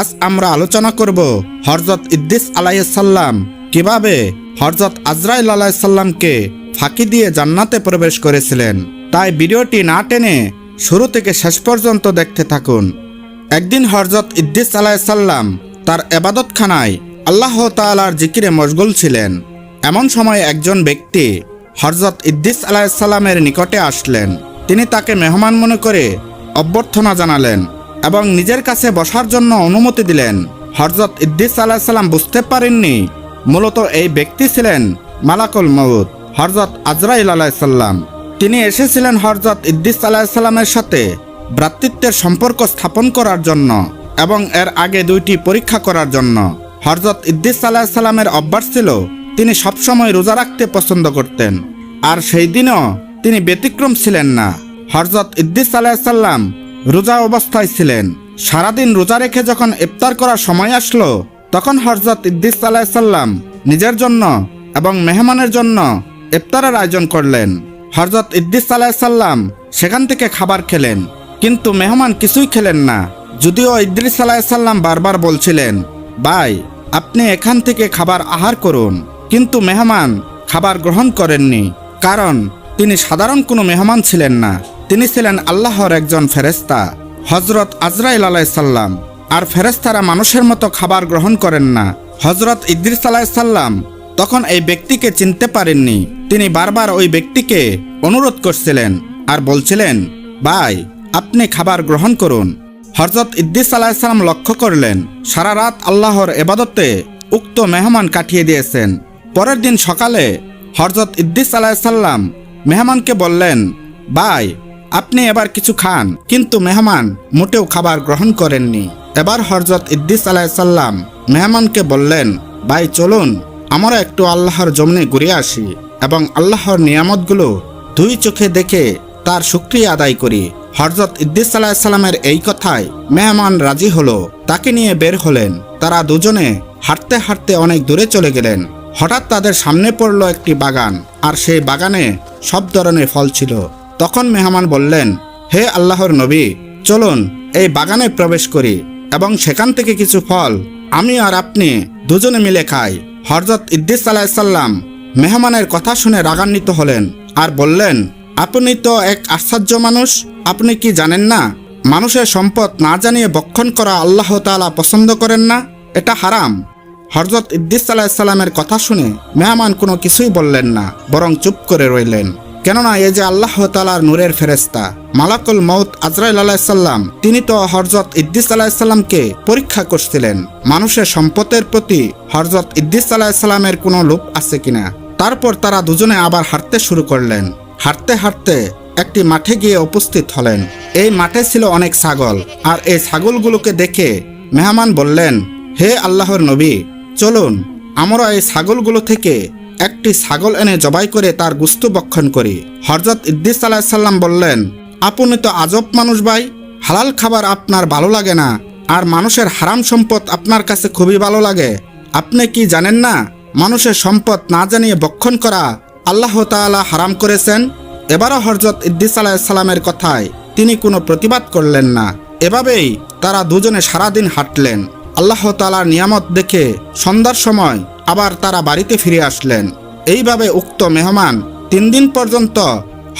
আজ আমরা আলোচনা করব হরজত ইদ্দিস আলাইসাল্লাম কীভাবে হরজত আজরাইল আলাইসাল্লামকে ফাঁকি দিয়ে জান্নাতে প্রবেশ করেছিলেন। তাই ভিডিওটি না টেনে শুরু থেকে শেষ পর্যন্ত দেখতে থাকুন। একদিন হরজত ইদ্দিস আলাইসাল্লাম তার এবাদতখানায় আল্লাহ তালার জিকিরে মশগুল ছিলেন। এমন সময় একজন ব্যক্তি হরজত ইদ্দিস আলাইসাল্লামের নিকটে আসলেন। তিনি তাকে মেহমান মনে করে অভ্যর্থনা জানালেন। এবং নিজের কাছে বসার জন্য অনুমতি দিলেন। হরজত ইদ্দিস আলাহিসাল্লাম বুঝতে পারেননি, মূলত এই ব্যক্তি ছিলেন মালাকুল মউদ হরজত আজরাইল আলাইসাল্লাম তিনি এসেছিলেন হরজত ইদ্দিস আলাহিসাল্লামের সাথে ভ্রাতৃত্বের সম্পর্ক স্থাপন করার জন্য এবং এর আগে দুইটি পরীক্ষা করার জন্য। হরজত ইদ্দিস আলাহিসাল্লামের অভ্যাস ছিল, তিনি সবসময় রোজা রাখতে পছন্দ করতেন। আর সেই দিনও তিনি ব্যতিক্রম ছিলেন না। হরজত ইদ্দিস আলাহিসাল্লাম রোজা অবস্থায় ছিলেন। সারাদিন রোজা রেখে যখন ইফতার করার সময় আসলো, তখন হরজত ইদ্দিস আলাহিসাল্লাম নিজের জন্য এবং মেহমানের জন্য ইফতারের আয়োজন করলেন। হরজত ইদ্দিস আলাহিসাল্লাম সেখান থেকে খাবার খেলেন, কিন্তু মেহমান কিছুই খেলেন না। যদিও ইদ্রিস আলাহিসাল্লাম বারবার বলছিলেন, ভাই, আপনি এখান থেকে খাবার আহার করুন। কিন্তু মেহমান খাবার গ্রহণ করেননি, কারণ তিনি সাধারণ কোনো মেহমান ছিলেন না। তিনি ছিলেন আল্লাহর একজন ফেরেস্তা হজরত আজরাইল আলাইসাল্লাম আর ফেরেস্তারা মানুষের মতো খাবার গ্রহণ করেন না। হজরত ইদ্রিস আলাইসাল্লাম তখন এই ব্যক্তিকে চিনতে পারেননি। তিনি বারবার ওই ব্যক্তিকে অনুরোধ করছিলেন আর বলছিলেন, ভাই, আপনি খাবার গ্রহণ করুন। হজরত ইদ্দিস আলাহিসাল্লাম লক্ষ্য করলেন, সারা রাত আল্লাহর এবাদতে উক্ত মেহমান কাটিয়ে দিয়েছেন। পরের দিন সকালে হরজত ইদ্দিস আলাহিসাল্লাম মেহমানকে বললেন, ভাই আপনি এবার কিছু খান। কিন্তু মেহমান মোটেও খাবার গ্রহণ করেননি। এবার হরজত ইদ্দিস আলাহিসাল্লাম মেহমানকে বললেন, ভাই, চলুন, আমরা একটু আল্লাহর জমনে ঘুরে আসি এবং আল্লাহর নিয়ামতগুলো দুই চোখে দেখে তার শুক্রিয়া আদায় করি। হরজত ইদ্দিস আলাহিসাল্লামের এই কথায় মেহমান রাজি হলো। তাকে নিয়ে বের হলেন। তারা দুজনে হাঁটতে হাঁটতে অনেক দূরে চলে গেলেন। হঠাৎ তাদের সামনে পড়ল একটি বাগান। আর সেই বাগানে সব ধরনের ফল ছিল। তখন মেহমান বললেন, হে আল্লাহর নবী, চলুন এই বাগানে প্রবেশ করি এবং সেখান থেকে কিছু ফল, আমি আর আপনি দুজনে মিলে খাই। হরজত ইদ্দিস আলাহিসাল্লাম মেহমানের কথা শুনে রাগান্বিত হলেন আর বললেন, আপনি তো এক আশ্চর্য মানুষ, আপনি কি জানেন না? মানুষের সম্পদ না জানিয়ে বক্ষণ করা আল্লাহ তাআলা পছন্দ করেন না? এটা হারাম। হরজত ইদ্দিস আলাহিসাল্লামের কথা শুনে মেহমান কোনো কিছুই বললেন না, বরং চুপ করে রইলেন। কেননা এ যে আল্লাহ তালার নূরের ফেরেস্তা মালাকুল মৌত আজরাইল আলাহিসাল্লাম তিনি তো হরজত ইদ্দিস আলাহিসাল্লামকে পরীক্ষা করছিলেন, মানুষের সম্পদের প্রতি হরজত ইদ্দিস আলাহিসাল্লামের কোনো লোভ আছে কিনা? তারপর তারা দুজনে আবার হাঁটতে শুরু করলেন। হাঁটতে হাঁটতে একটি মাঠে গিয়ে উপস্থিত হলেন। এই মাঠে ছিল অনেক ছাগল, আর এই ছাগলগুলোকে দেখে মেহমান বললেন, হে আল্লাহর নবী, চলুন, আমরা এই ছাগলগুলো থেকে একটি ছাগল এনে জবাই করে তার গুস্তু বক্ষণ করি। হরজত ইদ্দিস আলাহিসাল্লাম বললেন, আপনি তো আজব মানুষ ভাই, হালাল খাবার আপনার ভালো লাগে না, আর মানুষের হারাম সম্পদ আপনার কাছে খুবই ভালো লাগে। আপনি কি জানেন না, মানুষের সম্পদ না জানিয়ে বক্ষণ করা আল্লাহ তাআলা হারাম করেছেন? এবারও হরজত ইদ্দিস আলাহিসাল্লামের কথায় তিনি কোনো প্রতিবাদ করলেন না। এভাবেই তারা দুজনে সারাদিন হাঁটলেন। আল্লাহ তালার নিয়ামত দেখে সন্ধ্যার সময় আবার তারা বাড়িতে ফিরে আসলেন। এইভাবে উক্ত মেহমান তিন দিন পর্যন্ত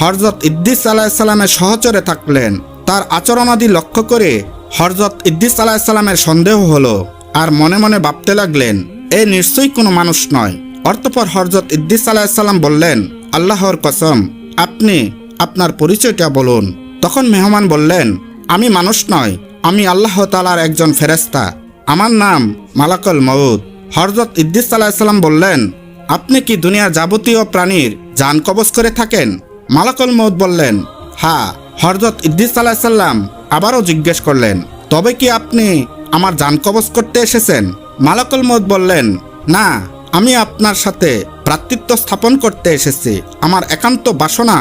হরজত ইদ্দিস আলাহিসাল্লামের সহচরে থাকলেন। তার আচরণাদি লক্ষ্য করে হরজত ইদ্দিস আলাহিসাল্লামের সন্দেহ হলো আর মনে মনে ভাবতে লাগলেন, এ নিশ্চয়ই কোনো মানুষ নয়। অর্থপর হরজত ইদ্দিস আলাহিসাল্লাম বললেন, আল্লাহর কসম, আপনি আপনার পরিচয়টা বলুন। তখন মেহমান বললেন, আমি মানুষ নয়, আমি আল্লাহ তালার একজন ফেরেস্তা আমার নাম মালাকল মউদ হরজত ইদ্দিস আলাহিসাল্লাম বললেন, আপনি কি দুনিয়ার যাবতীয় প্রাণীর যান কবজ করে থাকেন? মালাকল মউদ বললেন হ্যাঁ। হরজত ইদ্দিস আলাহিসাল্লাম আবারও জিজ্ঞেস করলেন, তবে কি আপনি আমার যান কবজ করতে এসেছেন? মালাকল মউদ বললেন, না, আমি আপনার সাথে ভ্রাতৃত্ব স্থাপন করতে এসেছি। আমার একান্ত বাসনা,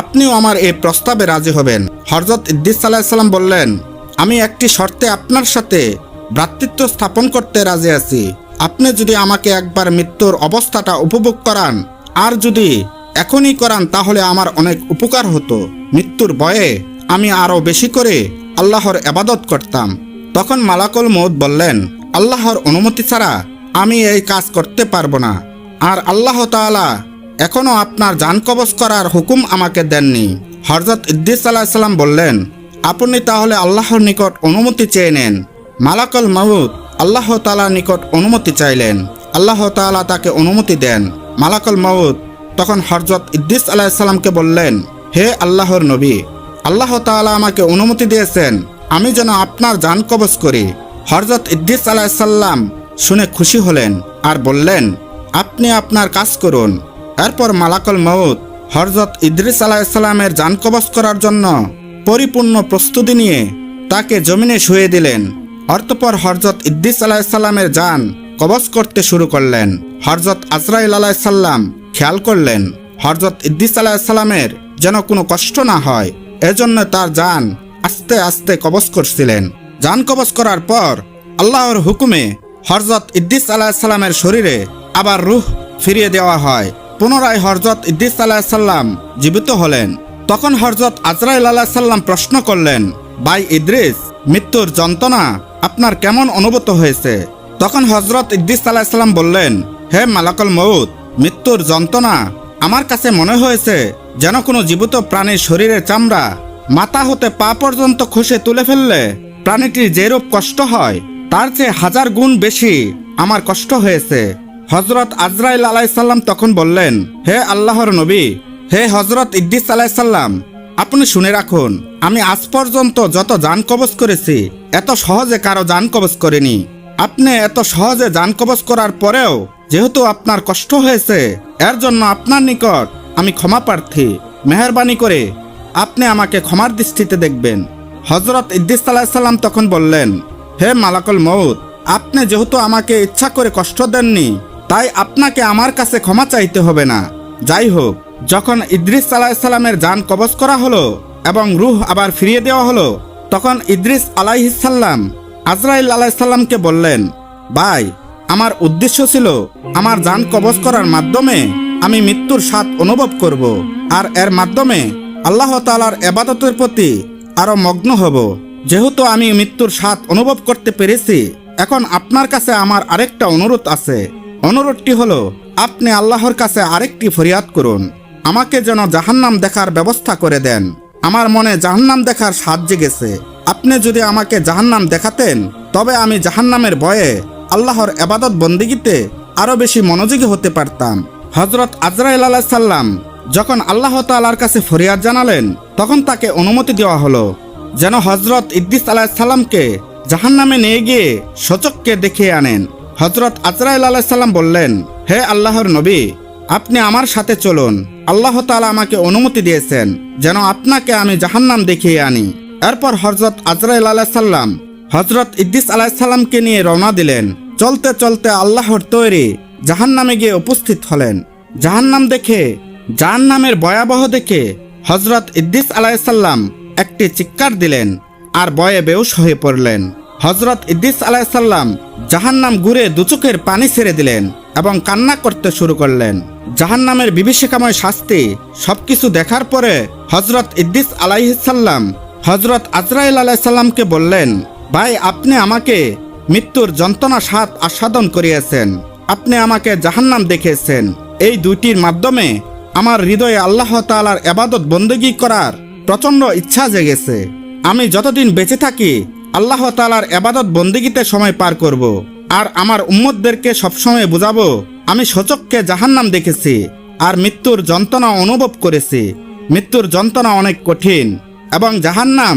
আপনিও আমার এই প্রস্তাবে রাজি হবেন। হরজত ইদ্দিস আলাহিসাল্লাম বললেন, আমি একটি শর্তে আপনার সাথে ভ্রাতৃত্ব স্থাপন করতে রাজি আছি। আপনি যদি আমাকে একবার মৃত্যুর অবস্থাটা উপভোগ করান, আর যদি এখনই করান, তাহলে আমার অনেক উপকার হতো। মৃত্যুর ভয়ে আমি আরও বেশি করে আল্লাহর এবাদত করতাম। তখন মালাকুল মৌত বললেন, আল্লাহর অনুমতি ছাড়া আমি এই কাজ করতে পারব না। আর আল্লাহ তাআলা এখনও আপনার জান কবজ করার হুকুম আমাকে দেননি। হরজত ইদ্দিস আলাহিসাল্লাম বললেন, আপনি তাহলে আল্লাহর নিকট অনুমতি চেয়ে নেন। মালাকুল মাউদ আল্লাহ তাআলার নিকট অনুমতি চাইলেন। আল্লাহ তাআলা তাকে অনুমতি দেন। মালাকল মাউদ তখন হরজত ইদ্দিস আলাহিসাল্লামকে বললেন, হে আল্লাহর নবী, আল্লাহ তাআলা আমাকে অনুমতি দিয়েছেন। আমি যেন আপনার জান কবজ করি। হরজত ইদ্দিস আলাহিসাল্লাম শুনে খুশি হলেন আর বললেন, আপনি আপনার কাজ করুন। এরপর মালাকল মাউদ হরজত ইদ্রিস আলাহিসাল্লামের জান কবজ করার জন্য পরিপূর্ণ প্রস্তুতি নিয়ে তাকে জমিনে শুয়ে দিলেন। অর্থপর হরজত ইদ্দিস আলাহিসাল্লামের যান কবজ করতে শুরু করলেন। হরজত আজরাইল আলাহিসাল্লাম খেয়াল করলেন হরজত ইদ্দিস আলাহিসাল্লামের যেন কোনো কষ্ট না হয়, এজন্য তার যান আস্তে আস্তে কবজ করছিলেন। যান কবজ করার পর আল্লাহর হুকুমে হরজত ইদ্দিস আলাহিসাল্লামের শরীরে আবার রুহ ফিরিয়ে দেওয়া হয়। পুনরায় হরজত ইদ্দিস আলাহিসাল্লাম জীবিত হলেন। তখন হরজত আজরাইল আলাহিসাল্লাম প্রশ্ন করলেন, ভাই ইদ্রিস, মৃত্যুর যন্ত্রণা আপনার কেমন অনুভূত হয়েছে? তখন হজরত ইদ্দিস আলাহিসাল্লাম বললেন, হে মালাকল মৌত মৃত্যুর যন্ত্রণা। আমার কাছে মনে হয়েছে যেন কোনো জীবিত প্রাণীর শরীরের চামড়া মাথা হতে পা পর্যন্ত খসে তুলে ফেললে প্রাণীটির যেরূপ কষ্ট হয়, তার চেয়ে হাজার গুণ বেশি আমার কষ্ট হয়েছে। হজরত আজরাইল আলাইসাল্লাম তখন বললেন, হে আল্লাহর নবী, হে হজরত ইদ্দিস আলাইসাল্লাম আপনি শুনে রাখুন, আমি আজ পর্যন্ত যত যান কবজ করেছি, এত সহজে কারও যান কবজ করিনি। আপনি এত সহজে যান কবজ করার পরেও যেহেতু আপনার কষ্ট হয়েছে, এর জন্য আপনার নিকট আমি ক্ষমা প্রার্থী। মেহরবানি করে আপনি আমাকে ক্ষমার দৃষ্টিতে দেখবেন। হজরত ইদ্দিস আলাহিসাল্লাম তখন বললেন, হে মালাকুল মৌত আপনি যেহেতু আমাকে ইচ্ছা করে কষ্ট দেননি, তাই আপনাকে আমার কাছে ক্ষমা চাইতে হবে না। যাই হোক যখন ইদ্রিস আলাহিসাল্লামের যান কবজ করা হলো এবং রুহ আবার ফিরিয়ে দেওয়া হলো, তখন ইদ্রিস আলাইহিসাল্লাম আজরাইল আলাইসাল্লামকে বললেন, ভাই, আমার উদ্দেশ্য ছিল আমার যান কবজ করার মাধ্যমে আমি মৃত্যুর স্বাদ অনুভব করব আর এর মাধ্যমে আল্লাহ তালার এবাদতের প্রতি আরও মগ্ন হব। যেহেতু আমি মৃত্যুর স্বাদ অনুভব করতে পেরেছি, এখন আপনার কাছে আমার আরেকটা অনুরোধ আছে। অনুরোধটি হলো, আপনি আল্লাহর কাছে আরেকটি ফরিয়াদ করুন। আমাকে যেন জাহান্নাম দেখার ব্যবস্থা করে দেন। আমার মনে জাহান্নাম দেখার স্বাদ জেগেছে। আপনি যদি আমাকে জাহান্নাম দেখাতেন, তবে আমি জাহান্নামের ভয়ে আল্লাহর এবাদত বন্দিগিতে আরও বেশি মনোযোগী হতে পারতাম। হজরত আজরাইল আলাহ সাল্লাম যখন আল্লাহ তালার কাছে ফরিয়াদ জানালেন, তখন তাকে অনুমতি দেওয়া হলো যেন হজরত ইদ্দিস আলাহিসাল্লামকে জাহান নামে নিয়ে গিয়ে সচককে দেখিয়ে আনেন। হজরত আজরাইল আলাহিসাল্লাম বললেন, হে আল্লাহর নবী, আপনি আমার সাথে চলুন। আল্লাহ তালা আমাকে অনুমতি দিয়েছেন যেন আপনাকে আমি জাহান্নাম দেখিয়ে আনি। এরপর হজরত আজরাইল আলাহিসাল্লাম হজরত ইদ্দিস আলাহিসাল্লামকে নিয়ে রওনা দিলেন। চলতে চলতে আল্লাহর তৈরি জাহান্নামে গিয়ে উপস্থিত হলেন। জাহান্নাম দেখে, জাহান্নামের ভয়াবহ দেখে হজরত ইদ্দিস আলাইসাল্লাম একটি চিৎকার দিলেন আর বয়ে বেউস হয়ে পড়লেন। হজরত ইদ্দিস আলাইসাল্লাম জাহান্নাম ঘুরে দুচোখের পানি ছেড়ে দিলেন এবং কান্না করতে শুরু করলেন। জাহান্নামের বিভীষিকাময় শাস্তি সবকিছু দেখার পরে হজরত ইদ্দিস আলাইসাল্লাম হজরত আজরাইল আলাইসাল্লামকে বললেন, ভাই, আপনি আমাকে মৃত্যুর যন্ত্রণা স্বাদ আস্বাদন করিয়েছেন। আপনি আমাকে জাহান্নাম দেখিয়েছেন। এই দুইটির মাধ্যমে আমার হৃদয়ে আল্লাহ তালার এবাদত বন্দগি করার প্রচণ্ড ইচ্ছা জেগেছে। আমি যতদিন বেঁচে থাকি, আল্লাহ তালার এবাদত বন্দিগিতে সময় পার করব। আর আমার উম্মতদেরকে সবসময় বুঝাবো আমি সচককে জাহান্নাম দেখেছি, আর মৃত্যুর যন্ত্রণা অনুভব করেছি। মৃত্যুর যন্ত্রণা অনেক কঠিন, এবং জাহান্নাম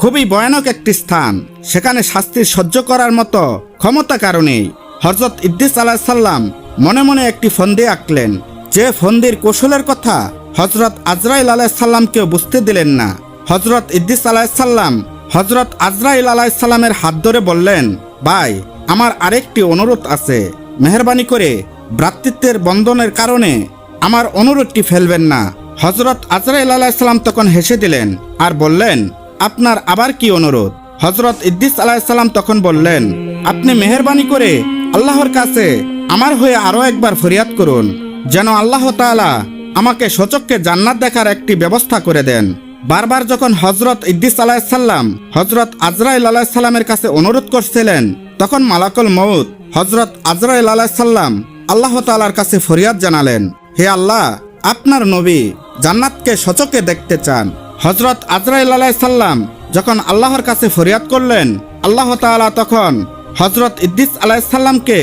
খুবই ভয়ানক একটি স্থান। সেখানে শাস্তি সহ্য করার মতো ক্ষমতা কারণেই হজরত ইদ্দিস আলাহিসাল্লাম মনে মনে একটি ফন্দি আঁকলেন, যে ফন্দির কৌশলের কথা হজরত আজরাইল আলাহিসাল্লামকেও বুঝতে দিলেন না। হজরত ইদ্দিস আলাহিসাল্লাম হজরত আজরাইল আলাহিসাল্লামের হাত ধরে বললেন, ভাই, আমার আরেকটি অনুরোধ আছে। মেহরবানি করে ভ্রাতৃত্বের বন্ধনের কারণে আমার অনুরোধটি ফেলবেন না। হজরত আজরাইল আলাহিসাল্লাম তখন হেসে দিলেন আর বললেন, আপনার আবার কি অনুরোধ? হজরত ইদ্দিস আলাহিসাল্লাম তখন বললেন, আপনি মেহরবানি করে আল্লাহর কাছে আমার হয়ে আরও একবার ফরিয়াদ করুন, যেন আল্লাহ তাআলা আমাকে সচককে জান্নাত দেখার একটি ব্যবস্থা করে দেন। বারবার যখন হজরত ইদ্দিস আলাহিসাল্লাম হজরত আজরাইল আলাহিসাল্লামের কাছে অনুরোধ করছিলেন, তখন মালাকুল মৌত হজরত আজরাইল আলাহিসাল্লাম আল্লাহ তালার কাছে ফরিয়াদ জানালেন, হে আল্লাহ, আপনার নবী জান্নাতকে সচকে দেখতে চান। হজরত আজরাইল আলাহিসাল্লাম যখন আল্লাহর কাছে ফরিয়াদ করলেন, আল্লাহ তাআলা তখন হজরত ইদ্দিস আলাহিসাল্লামকে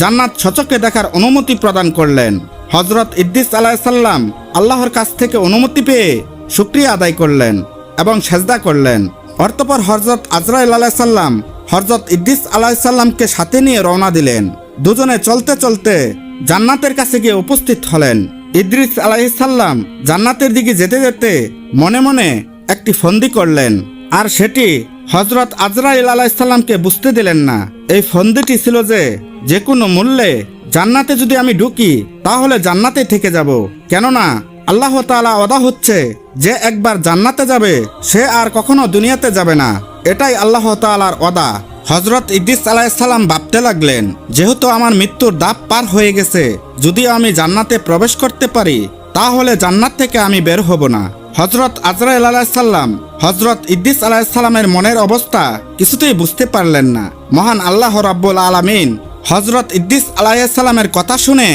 জান্নাত সচকে দেখার অনুমতি প্রদান করলেন। হজরত ইদ্দিস আলাহিসাল্লাম আল্লাহর কাছ থেকে অনুমতি পেয়ে শুক্রিয়া আদায় করলেন এবং সেজদা করলেন। অর্তপর হজরত আজরাইল আলাহিসাল্লাম হজরত ইদ্দিস আলাহিসাল্লামকে সাথে নিয়ে রওনা দিলেন। দুজনে চলতে চলতে জান্নাতের কাছে গিয়ে উপস্থিত হলেন। ইদ্রিস আলাহিসাল্লাম জান্নাতের দিকে যেতে যেতে মনে মনে একটি ফন্দি করলেন। আর সেটি হজরত আজরাইল আলাইসাল্লামকে বুঝতে দিলেন না। এই ফন্দিটি ছিল যে যে কোনো মূল্যে জান্নাতে যদি আমি ঢুকি, তাহলে জান্নাতে থেকে যাব। কেননা আল্লাহ তাআলা অদা হচ্ছে, যে একবার জান্নাতে যাবে, সে আর কখনো দুনিয়াতে যাবে না। এটাই আল্লাহ তাআলার অদা। হজরত ইদ্রিস আলাইসাল্লাম ভাবতে লাগলেন, যেহেতু আমার মৃত্যুর দাপ পার হয়ে গেছে, যদিও আমি জান্নাতে প্রবেশ করতে পারি, তাহলে জান্নাত থেকে আমি বের হব না। হজরত আজরাইল আলাহিসাল্লাম হজরত ইদ্দিস আলাইসাল্লামের মনের অবস্থা কিছুতেই বুঝতে পারলেন না। মহান আল্লাহ রাব্বুল আলামিন হজরত ইদ্দিস আলাইসাল্লামের কথা শুনে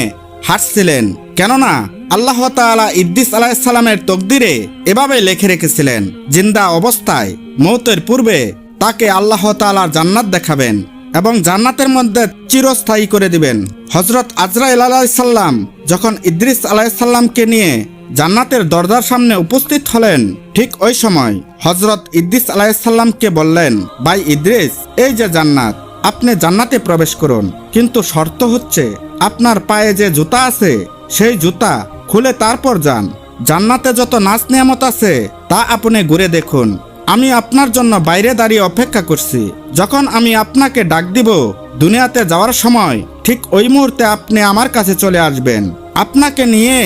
হাসছিলেন, কেননা আল্লাহ তাআলা ইদ্দিস আলাইসাল্লামের তকদিরে এভাবে লেখে রেখেছিলেন, জিন্দা অবস্থায়, মৌতের পূর্বে তাকে আল্লাহ তাআলার জান্নাত দেখাবেন এবং জান্নাতের মধ্যে চিরস্থায়ী করে দিবেন। হজরত আজরাইল আলাইসাল্লাম যখন ইদ্রিস আলাইসাল্লামকে নিয়ে জান্নাতের দরজার সামনে উপস্থিত হলেন, ঠিক ওই সময় হজরত ইদ্রিস আলাইসাল্লামকে বললেন, ভাই ইদ্রিস, এই যে জান্নাত, আপনি জান্নাতে প্রবেশ করুন। কিন্তু শর্ত হচ্ছে, আপনার পায়ে যে জুতা আছে, সেই জুতা খুলে তারপর যান। জান্নাতে যত নাচ নিয়ামত আছে, তা আপনি ঘুরে দেখুন। আমি আপনার জন্য বাইরে দাঁড়িয়ে অপেক্ষা করছি। যখন আমি আপনাকে ডাক দিব, দুনিয়াতে যাওয়ার সময় ঠিক ওই মুহূর্তে আপনি আমার কাছে চলে আসবেন। আপনাকে নিয়ে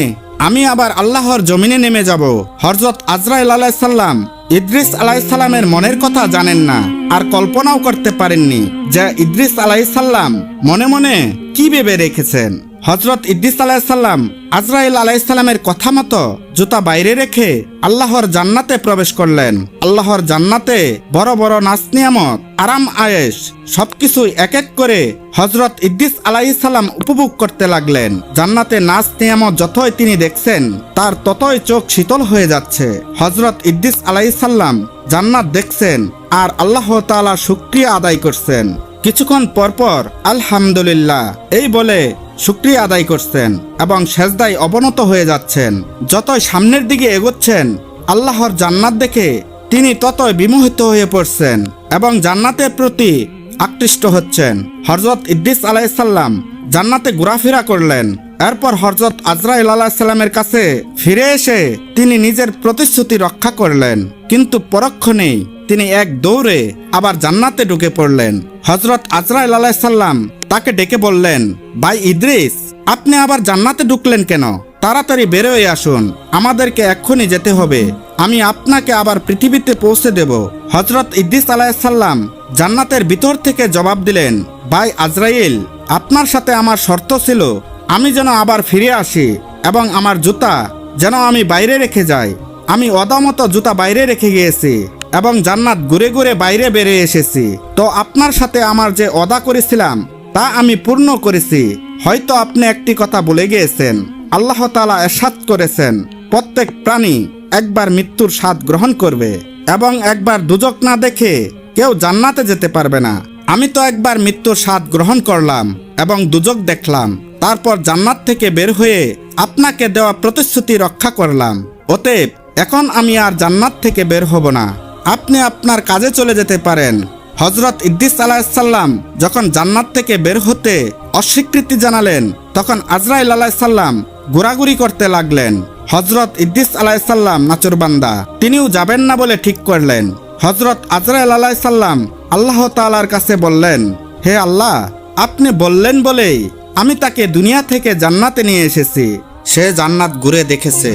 আমি আবার আল্লাহর জমিনে নেমে যাব। হরজত আজরাইল আলাইসাল্লাম ইদ্রিস আলাইসাল্লামের মনের কথা জানেন না, আর কল্পনাও করতে পারেননি যে ইদ্রিস আলাইসাল্লাম মনে মনে কি ভেবে রেখেছেন। হজরত ইদ্দিস আলাইসাল্লাম আজরাইল আলাইসাল্লামের কথা মতো জুতা বাইরে রেখে আল্লাহর জান্নাতে প্রবেশ করলেন। আল্লাহর জান্নাতে বড় বড় নাচ নিয়ামত, আরাম আয়েস সবকিছু এক এক করে হজরত ইদ্দিস আলাইসাল্লাম উপভোগ করতে লাগলেন। জান্নাতে নাচ নিয়ামত যতই তিনি দেখছেন, তার ততই চোখ শীতল হয়ে যাচ্ছে। হজরত ইদ্দিস আলাইসাল্লাম জান্নাত দেখছেন আর আল্লাহ তাআলা শুক্রিয়া আদায় করছেন। কিছুক্ষণ পরপর আলহামদুলিল্লাহ, এই বলে শুক্রিয়া আদায় করছেন এবং সেজদায় অবনত হয়ে যাচ্ছেন। যতই সামনের দিকে এগোচ্ছেন, আল্লাহর জান্নাত দেখে তিনি ততই বিমোহিত হয়ে পড়ছেন এবং জান্নাতের প্রতি আকৃষ্ট হচ্ছেন। হজরত ইদ্দিস আলাইসাল্লাম জান্নাতে ঘোরাফেরা করলেন। এরপর হজরত আজরাইল আলাহিসাল্লামের কাছে ফিরে এসে তিনি নিজের প্রতিশ্রুতি রক্ষা করলেন। কিন্তু পরক্ষণেই তিনি এক দৌড়ে আবার জান্নাতে ঢুকে পড়লেন। হজরত আজরাইল আলাইসাল্লাম তাকে ডেকে বললেন, ভাই ইদ্রিস, আপনি আবার জান্নাতে ঢুকলেন কেন? তাড়াতাড়ি বেরোয় আসুন। আমাদেরকে এক্ষুনি যেতে হবে। আমি আপনাকে আবার পৃথিবীতে পৌঁছে দেব। হজরত ইদ্রিস আলাইসাল্লাম জান্নাতের ভিতর থেকে জবাব দিলেন, ভাই আজরাইল, আপনার সাথে আমার শর্ত ছিল, আমি যেন আবার ফিরে আসি এবং আমার জুতা যেন আমি বাইরে রেখে যাই। আমি অদামত জুতা বাইরে রেখে গিয়েছি। এবং জান্নাত ঘুরে ঘুরে বাইরে বেরিয়ে এসেছি। তো আপনার সাথে আমার যে অদা করেছিলাম, তা আমি পূর্ণ করেছি। হয়তো আপনি একটি কথা বলে গিয়েছেন। আল্লাহ তালা এরশাদ করেছেন, প্রত্যেক প্রাণী একবার মৃত্যুর স্বাদ গ্রহণ করবে এবং একবার দুজক না দেখে কেউ জান্নাতে যেতে পারবে না। আমি তো একবার মৃত্যুর স্বাদ গ্রহণ করলাম এবং দুজক দেখলাম। তারপর জান্নাত থেকে বের হয়ে আপনাকে দেওয়া প্রতিশ্রুতি রক্ষা করলাম। অতএব এখন আমি আর জান্নাত থেকে বের হব না। আপনি আপনার কাজে চলে যেতে পারেন। হজরত ইদ্দিস আলাহিসাল্লাম যখন জান্নাত থেকে বের হতে অস্বীকৃতি জানালেন, তখন আজরাইল আলাহিসাল্লাম ঘোরাঘুরি করতে লাগলেন। হজরত ইদ্দিস আলাহিসাল্লাম নাচুরবান্দা তিনিও যাবেন না বলে ঠিক করলেন। হজরত আজরাইল আলাহিসাল্লাম আল্লাহ তালার কাছে বললেন, হে আল্লাহ, আপনি বললেন বলেই আমি তাকে দুনিয়া থেকে জান্নাতে নিয়ে এসেছি। সে জান্নাত ঘুরে দেখেছে।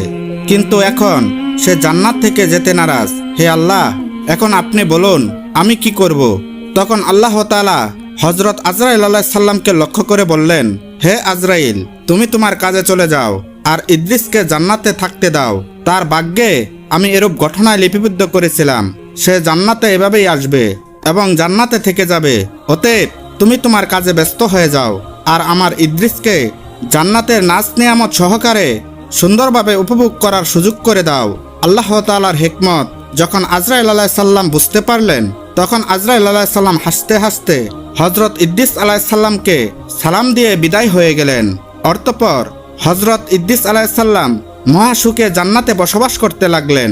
কিন্তু এখন সে জান্নাত থেকে যেতে নারাজ। হে আল্লাহ, এখন আপনি বলুন, আমি কি করব? তখন আল্লাহ তাআলা হজরত আজরাইল আল্লাহ সাল্লামকে লক্ষ্য করে বললেন, হে আজরাইল, তুমি তোমার কাজে চলে যাও, আর ইদ্রিসকে জান্নাতে থাকতে দাও। তার ভাগ্যে আমি এরূপ ঘটনায় লিপিবদ্ধ করেছিলাম। সে জান্নাতে এভাবেই আসবে এবং জান্নাতে থেকে যাবে। অতএব তুমি তোমার কাজে ব্যস্ত হয়ে যাও, আর আমার ইদ্রিসকে জান্নাতের নাচ নিয়ামত সহকারে সুন্দরভাবে উপভোগ করার সুযোগ করে দাও। আল্লাহ তালার হেকমত। যখন আজরাইল আলাহ সাল্লাম বুঝতে পারলেন, তখন আজরাইল আলাহ সাল্লাম হাসতে হাসতে হজরত ইদ্দিস আলাহ সাল্লামকে সালাম দিয়ে বিদায় হয়ে গেলেন। অর্থপর হজরত ইদ্দিস আলাহ সাল্লাম মহাসুখে জান্নাতে বসবাস করতে লাগলেন।